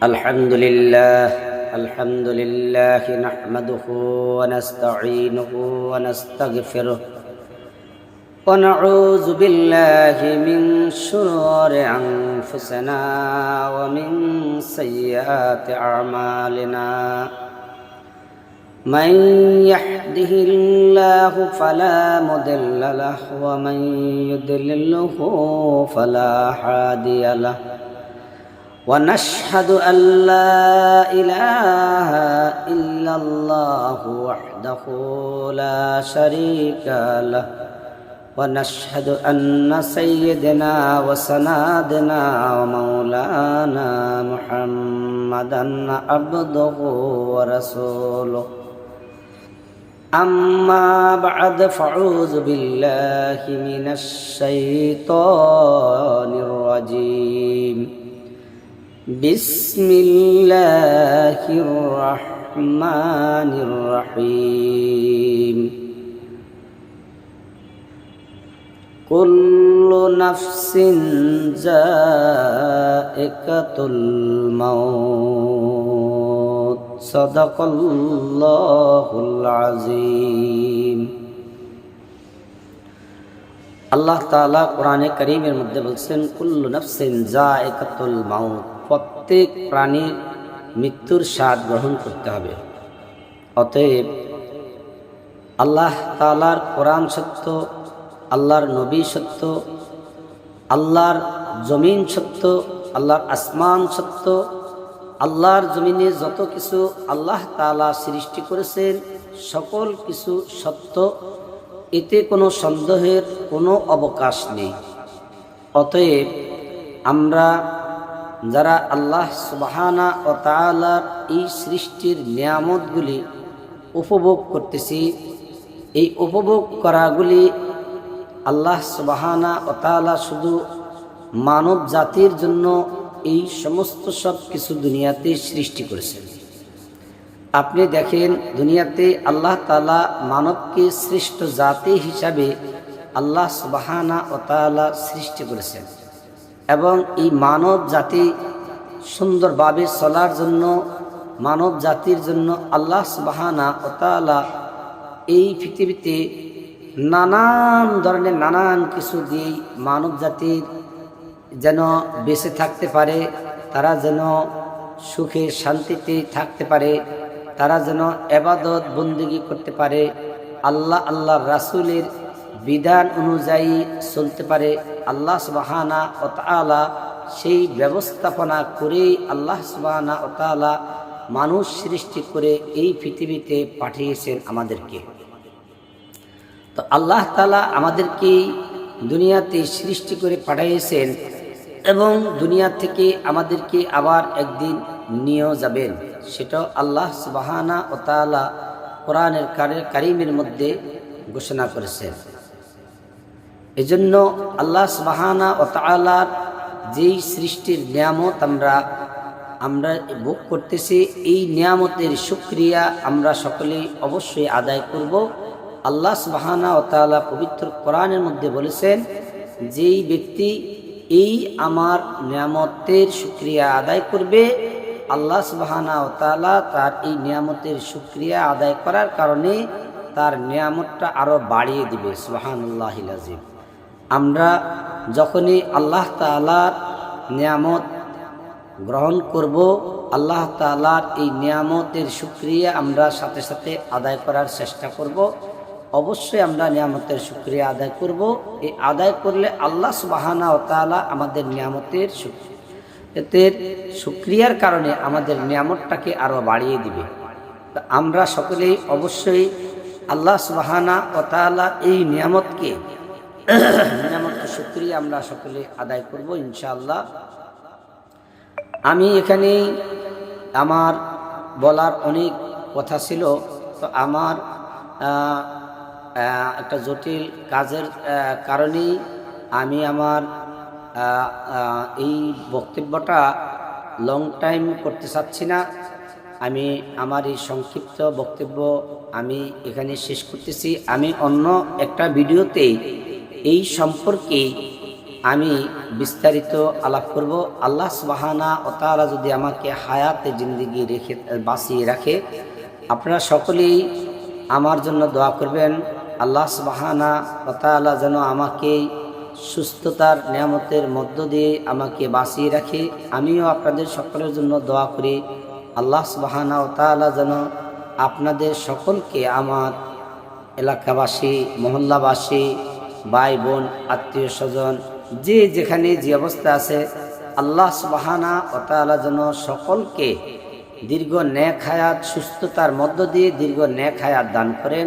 الحمد لله الحمد لله نحمده ونستعينه ونستغفره ونعوذ بالله من شرور أنفسنا ومن سيئات أعمالنا. من يهده الله فلا مضل له ومن يضلله فلا هادي له. ونشهد أن لا إله إلا الله وحده لا شريك له ونشهد أن سيدنا وسنادنا ومولانا محمدا عبده ورسوله أما بعد فأعوذ بالله من الشيطان الرجيم بسم الله الرحمن الرحيم كل نفس ذائقة الموت صدق الله العظيم আল্লাহ তাআলা কোরআনে করিমের মধ্যে বলছেন কুল্লু নফসিন জায়কাতুল মাউত প্রত্যেক প্রাণীর মৃত্যুর স্বাদ গ্রহণ করতে হবে। অতএব আল্লাহ তালার কোরআন সত্য, আল্লাহর নবী সত্য, আল্লাহর জমিন সত্য, আল্লাহর আসমান সত্য, আল্লাহর জমিনে যত কিছু আল্লাহ তালা সৃষ্টি করেছেন, সকল কিছু সত্য, এতে কোনো সন্দেহের কোনো অবকাশ নেই। অতএব আমরা যারা আল্লাহ সুবাহানা ও তালার এই সৃষ্টির নিয়ামতগুলি উপভোগ করতেছি, এই উপভোগ করাগুলি আল্লাহ সুবাহানা ও তালা শুধু মানব জাতির জন্য এই সমস্ত সব কিছু দুনিয়াতে সৃষ্টি করেছেন আপনি দেখেন, দুনিয়াতে আল্লাহ তালা মানবকে শ্রেষ্ঠ জাতি হিসাবে আল্লাহ সুবাহানা ও তালা সৃষ্টি করেছেন। এবং এই মানব জাতি সুন্দরভাবে চলার জন্য, মানব জাতির জন্য আল্লাহ সুবাহানা ও তালা এই পৃথিবীতে নানান ধরনের নানান কিছু দিয়ে মানব জাতির যেন বেঁচে থাকতে পারে, তারা যেন সুখে শান্তিতে থাকতে পারে, তারা যেন এবাদত বন্দিগি করতে পারে, আল্লাহ আল্লাহ রাসুলের বিধান অনুযায়ী চলতে পারে। আল্লাহ সুবাহানা ও তালা সেই ব্যবস্থাপনা করেই আল্লাহ সুবাহানা ও তালা মানুষ সৃষ্টি করে এই পৃথিবীতে পাঠিয়েছেন আমাদেরকে। তো আল্লাহ তালা আমাদেরকে দুনিয়াতে সৃষ্টি করে পাঠিয়েছেন এবং দুনিয়া থেকে আমাদেরকে আবার একদিন নিয়েও যাবেন। সেটা আল্লাহ সুবাহানা ও তালা কোরআনের কারিমের মধ্যে ঘোষণা করেছেন। এজন্য আল্লাহ সুবাহানা ও তালার যেই সৃষ্টির নিয়ামত আমরা আমরা ভোগ করতেছি, এই নিয়ামতের সুক্রিয়া আমরা সকলেই অবশ্যই আদায় করব। আল্লাহ সুবাহানা ও তালা পবিত্র কোরআনের মধ্যে বলেছেন, যেই ব্যক্তি এই আমার নিয়ামতের সুক্রিয়া আদায় করবে, আল্লাহ সুবাহানা ও তালা তার এই নিয়ামতের সুক্রিয়া আদায় করার কারণে তার নিয়ামতটা আরও বাড়িয়ে দিবে। সুবাহানুল্লাহ আজিম আমরা যখনই আল্লাহ তালার নিয়ামত গ্রহণ করব, আল্লাহ তালার এই নিয়ামতের সুক্রিয়া আমরা সাথে সাথে আদায় করার চেষ্টা করব। অবশ্যই আমরা নিয়ামতের সুক্রিয়া আদায় করব। এই আদায় করলে আল্লাহ সুবাহানা ও তালা আমাদের নিয়ামতের এতের সুক্রিয়ার কারণে আমাদের নিয়ামতটাকে আরও বাড়িয়ে দিবে। আমরা সকলেই অবশ্যই আল্লাহ সুবাহানা ও তালা এই নিয়ামতকে নিয়ামতকে সুক্রিয়া আমরা সকলে আদায় করব, ইনশাআল্লাহ। আমি এখানে আমার বলার অনেক কথা ছিল, তো আমার একটা জটিল কাজের কারণেই আমি আমার এই বক্তব্যটা লং টাইম করতে চাচ্ছি না। আমি, আমার এই সংক্ষিপ্ত বক্তব্য আমি এখানে শেষ করতেছি। আমি অন্য একটা ভিডিওতে এই সম্পর্কে আমি বিস্তারিত আলাপ করব। আল্লাহ সুবাহানা ও তারা যদি আমাকে হায়াতে জিন্দিগি রেখে, বাঁচিয়ে রাখে, আপনারা সকলেই আমার জন্য দোয়া করবেন। আল্লাহ সুবাহানা ও তালা যেন আমাকে সুস্থতার নিয়ামতের মধ্য দিয়ে আমাকে বাঁচিয়ে রাখে। আমিও আপনাদের সকলের জন্য দোয়া করি। আল্লাহ সুবাহানা ও তালা যেন আপনাদের সকলকে আমার এলাকাবাসী, মহল্লাবাসী ভাই বোন, আত্মীয় স্বজন, যে যেখানে যে অবস্থা আছে, আল্লাহ সুবাহানা ও তালা যেন সকলকে দীর্ঘ ন্যাক হায়াত, সুস্থতার মধ্য দিয়ে দীর্ঘ ন্যাক হায়াত দান করেন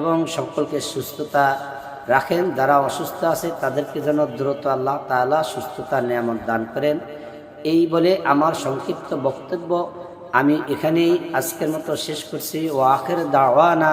এবং সকলকে সুস্থতা রাখেন। যারা অসুস্থ আছে, তাদেরকে যেন দ্রুত আল্লাহ তালা সুস্থতা নিয়ামত দান করেন। এই বলে আমার সংক্ষিপ্ত বক্তব্য আমি এখানেই আজকের মতো শেষ করছি। ও আখের দাওয়ানা